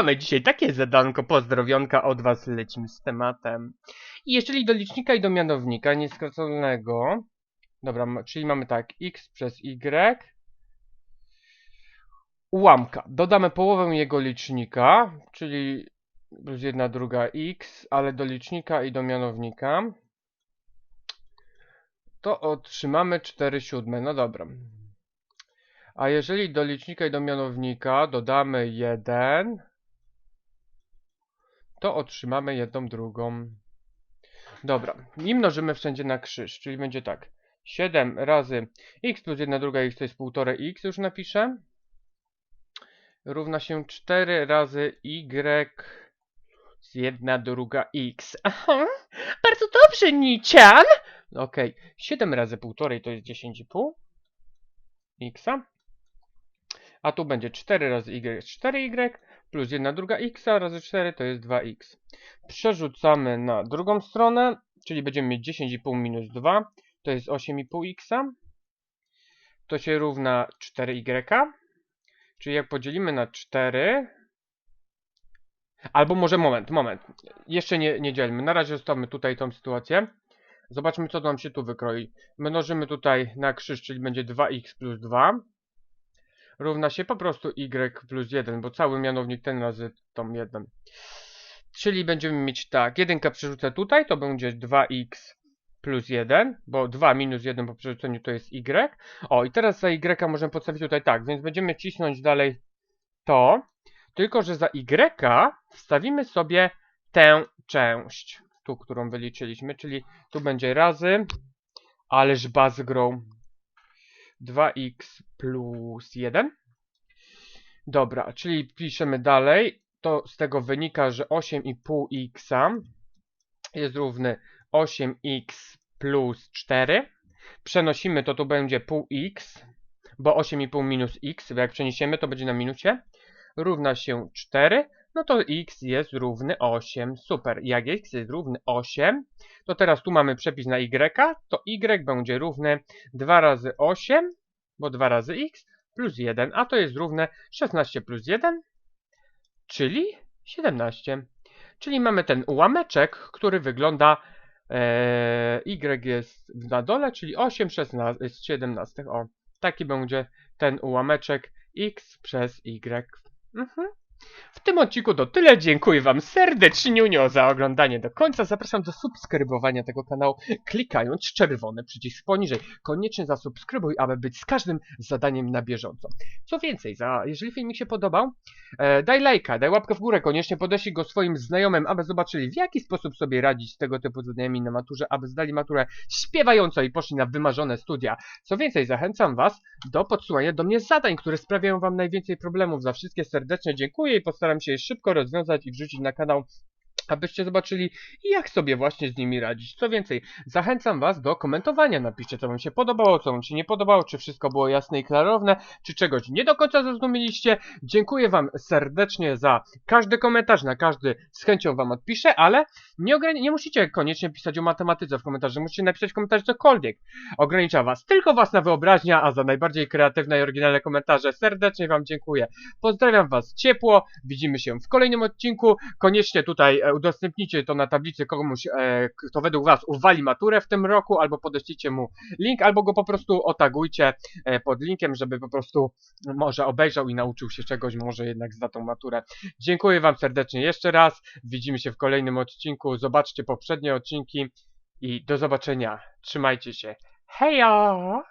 mamy dzisiaj takie zadanko, pozdrowionka od was, lecimy z tematem. I jeżeli do licznika i do mianownika nieskróconego, dobra, czyli mamy tak, x przez y, ułamka, dodamy połowę jego licznika, czyli plus jedna druga x, ale do licznika i do mianownika, to otrzymamy 4 siódme, no dobra. A jeżeli do licznika i do mianownika dodamy 1, to otrzymamy jedną drugą. Dobra, i mnożymy wszędzie na krzyż, czyli będzie tak. 7 razy x plus 1 druga x to jest 1,5x, już napiszę. Równa się 4 razy y z 1 druga x. Aha, bardzo dobrze, Nician! Okej, 7 razy 1,5 to jest 10,5 x. A tu będzie 4 razy y jest 4y plus 1 druga x razy 4 to jest 2x. Przerzucamy na drugą stronę, czyli będziemy mieć 10,5 minus 2 to jest 8,5x. To się równa 4y. Czyli jak podzielimy na 4. Albo może moment, moment. Jeszcze nie, nie dzielmy. Na razie zostawmy tutaj tą sytuację. Zobaczmy, co nam się tu wykroi. Mnożymy tutaj na krzyż, czyli będzie 2x plus 2 równa się po prostu y plus 1, bo cały mianownik ten razy tą 1. Czyli będziemy mieć tak, jedynkę przerzucę tutaj, to będzie 2x plus 1, bo 2 minus 1 po przerzuceniu to jest y. O, i teraz za y możemy podstawić tutaj tak, więc będziemy cisnąć dalej to, tylko że za y wstawimy sobie tę część, tu, którą wyliczyliśmy, czyli tu będzie razy, ależ baz grą, 2x plus 1. Dobra, czyli piszemy dalej. To z tego wynika, że 8,5x jest równy 8x plus 4. Przenosimy to, tu będzie pół x, bo 8,5 minus x, jak przeniesiemy, to będzie na minusie. Równa się 4. No to x jest równy 8. Super. Jak x jest równy 8, to teraz tu mamy przepis na y, to y będzie równy 2 razy 8, bo 2 razy x plus 1, a to jest równe 16 plus 1, czyli 17. Czyli mamy ten ułameczek, który wygląda e, y jest na dole, czyli 8 16, z 17. O, taki będzie ten ułameczek x przez y. Mhm. W tym odcinku to tyle. Dziękuję Wam serdecznie za oglądanie do końca. Zapraszam do subskrybowania tego kanału, klikając czerwony przycisk poniżej. Koniecznie zasubskrybuj, aby być z każdym zadaniem na bieżąco. Co więcej, za, jeżeli filmik się podobał, e, daj lajka, daj łapkę w górę, koniecznie podeślij go swoim znajomym, aby zobaczyli w jaki sposób sobie radzić z tego typu zadaniami na maturze, aby zdali maturę śpiewająco i poszli na wymarzone studia. Co więcej, zachęcam Was do podsyłania do mnie zadań, które sprawiają Wam najwięcej problemów. Za wszystkie serdecznie dziękuję i postaram się je szybko rozwiązać i wrzucić na kanał abyście zobaczyli, jak sobie właśnie z nimi radzić. Co więcej, zachęcam Was do komentowania. Napiszcie, co Wam się podobało, co Wam się nie podobało, czy wszystko było jasne i klarowne, czy czegoś nie do końca zrozumieliście. Dziękuję Wam serdecznie za każdy komentarz, na każdy z chęcią Wam odpiszę, ale nie, nie musicie koniecznie pisać o matematyce w komentarzach, musicie napisać komentarz cokolwiek. Ogranicza Was tylko Własna wyobraźnia, a za najbardziej kreatywne i oryginalne komentarze serdecznie Wam dziękuję. Pozdrawiam Was ciepło, widzimy się w kolejnym odcinku. Koniecznie tutaj e, udostępnijcie to na tablicy komuś, e, kto według Was uwali maturę w tym roku, albo podeślijcie mu link, albo go po prostu otagujcie e, pod linkiem, żeby po prostu może obejrzał i nauczył się czegoś, może jednak zda tą maturę. Dziękuję Wam serdecznie jeszcze raz. Widzimy się w kolejnym odcinku. Zobaczcie poprzednie odcinki i do zobaczenia. Trzymajcie się. Hejo!